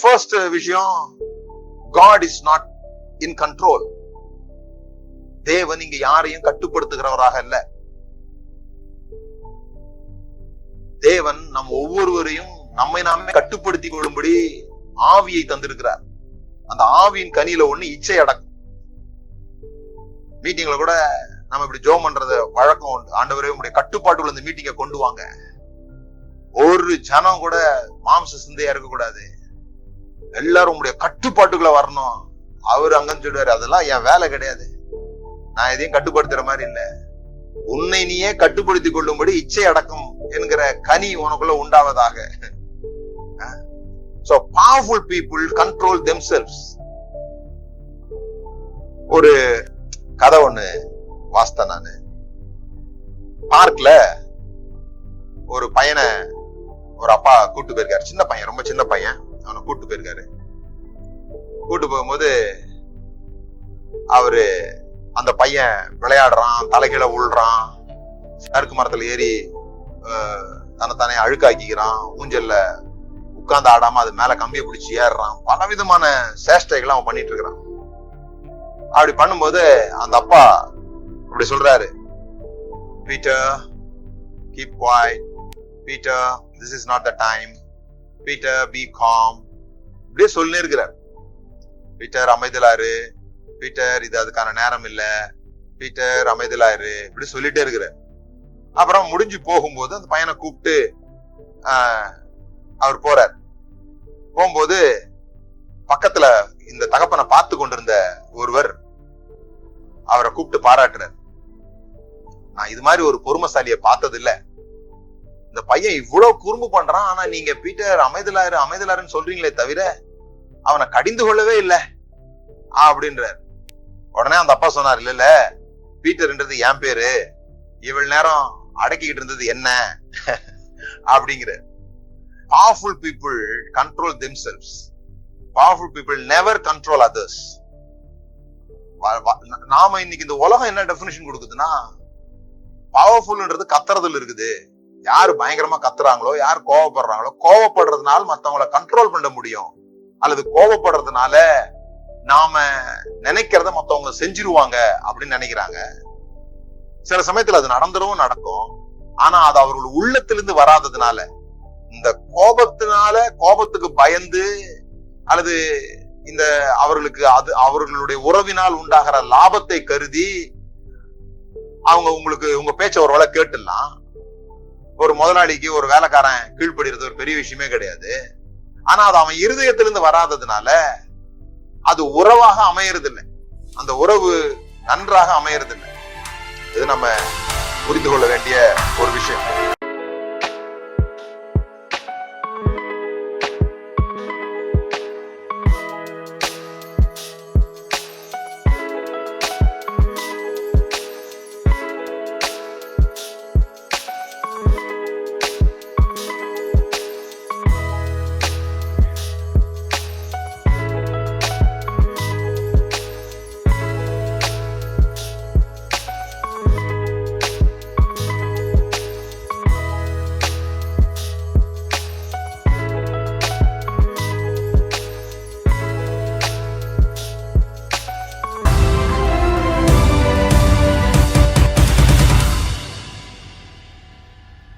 First விஷயம் God is not in control தேவன் இங்க யாரையும் கட்டுப்படுத்துகிறவராக இல்ல தேவன் நம் ஒவ்வொருவரையும் நம்மை நாமே கட்டுப்படுத்தி கொள்ளும்படி ஆவியை தந்திருக்கிறார். அந்த ஆவியின் கனியில ஒண்ணு இச்சை அடக்கும். மீட்டிங்ல கூட நம்ம இப்படி ஜோம் பண்றது வழக்கம் உண்டு. ஆண்டவரே உங்களுடைய கட்டுப்பாட்டுக்குள்ள இந்த மீட்டிங்கை கொண்டு வாங்க. ஒரு ஜனம் கூட மாம்ச சிந்தையா இருக்கக்கூடாது. எல்லாரும் உங்களுடைய கட்டுப்பாட்டுக்குள்ள வரணும். அவர் அங்கன்னு சொல்லுவாரு அதெல்லாம் என் வேலை கிடையாது. நான் எதையும் கட்டுப்படுத்துற மாதிரி இல்ல. உன்னை நீயே கட்டுப்படுத்தி கொள்ளும்படி இச்சை அடக்கம் என்கிற கனி உனக்குள்ள உண்டாவதாக. So powerful people control themselves ஒரு கதை ஒண்ணு வாஸ்தேன் நானு. பார்க்ல ஒரு பையனை ஒரு அப்பா கூட்டு போயிருக்காரு. சின்ன பையன் ரொம்ப சின்ன பையன். அவனை கூட்டு போயிருக்காரு. கூட்டு போகும்போது அவரு அந்த பையன் விளையாடுறான் தலைகீழ உள்றான் சறுக்கு மரத்துல ஏறி தன்னை தன்னைத்தானே அழுக்காக்கிக்கிறான் ஊஞ்சல்ல உட்கார்ந்து ஆடாம அது மேல கம்பியை பிடிச்சி ஏறுறான். பல விதமான சேஷ்டைகள் அவன் பண்ணிட்டு இருக்கிறான். அப்படி பண்ணும்போது அந்த அப்பா அப்படி சொல்றாரு Peter keep boy Peter this is not the time. Peter be calm இப்படியே சொல்லினே இருக்கிறார். பீட்டர் அமைதலாரு பீட்டர் இது அதுக்கான நேரம் இல்ல. பீட்டர் அமைதலாரு இப்படி சொல்லிட்டே இருக்கிறார். அப்புறம் முடிஞ்சு போகும்போது அந்த பையனை கூப்பிட்டு ஆஹ், அவர் போறார். போகும்போது பக்கத்துல இந்த தகப்பனை பார்த்து கொண்டிருந்த ஒருவர் அவரை கூப்பிட்டு பாராட்டுறார் நான் இது மாதிரி ஒரு பொறுமசாலியை பார்த்தது இல்லை இந்த பையன் இவ்வளவு குறும்பு பண்றான் ஆனா நீங்க பீட்டர் அமைதலாரு அமைதலாருன்னு சொல்றீங்களே தவிர அவனை கடிந்து கொள்ளவே இல்ல. அப்படின்றார். உடனே அந்த அப்பா சொன்னார் இல்ல இல்ல பீட்டர்ன்றது என் பேரு. இவ்வளவு நேரம் அடக்கிக்கிட்டு இருந்தது என்ன? அப்படிங்கிற powerful people control themselves powerful people never control others நாம இன்னைக்கு இந்த உலகம் என்ன டெபினிஷன் கொடுக்குதுன்னா பவர்ஃபுல்ன்றது கத்துறதுல இருக்குது. யாரு பயங்கரமா கத்துறாங்களோ யார் கோவப்படுறாங்களோ கோவப்படுறதுனால மத்தவங்கள கண்ட்ரோல் பண்ண முடியும். அல்லது கோவப்படுறதுனால நாம நினைக்கிறத மத்தவங்க செஞ்சிருவாங்க அப்படின்னு நினைக்கிறாங்க. சில சமயத்துல அது நடந்துரும் நடக்கும். ஆனா அது அவர்கள் உள்ளத்திலிருந்து வராததுனால இந்த கோபத்தினால கோபத்துக்கு பயந்து அல்லது இந்த அவர்களுக்கு அது அவர்களுடைய உறவினால் உண்டாகிற லாபத்தை கருதி அவங்க உங்களுக்கு உங்க பேச்ச ஒருவேளை கேட்டுடலாம். ஒரு முதலாளிக்கு ஒரு வேலைக்காரன் கீழ்ப்படுகிறது ஒரு பெரிய விஷயமே கிடையாது. ஆனா அது அவன் இருதயத்திலிருந்து வராததுனால அது உறவாக அமையறதில்லை. அந்த உறவு நன்றாக அமையறதில்லை. இது நம்ம புரிந்து கொள்ள வேண்டிய ஒரு விஷயம்.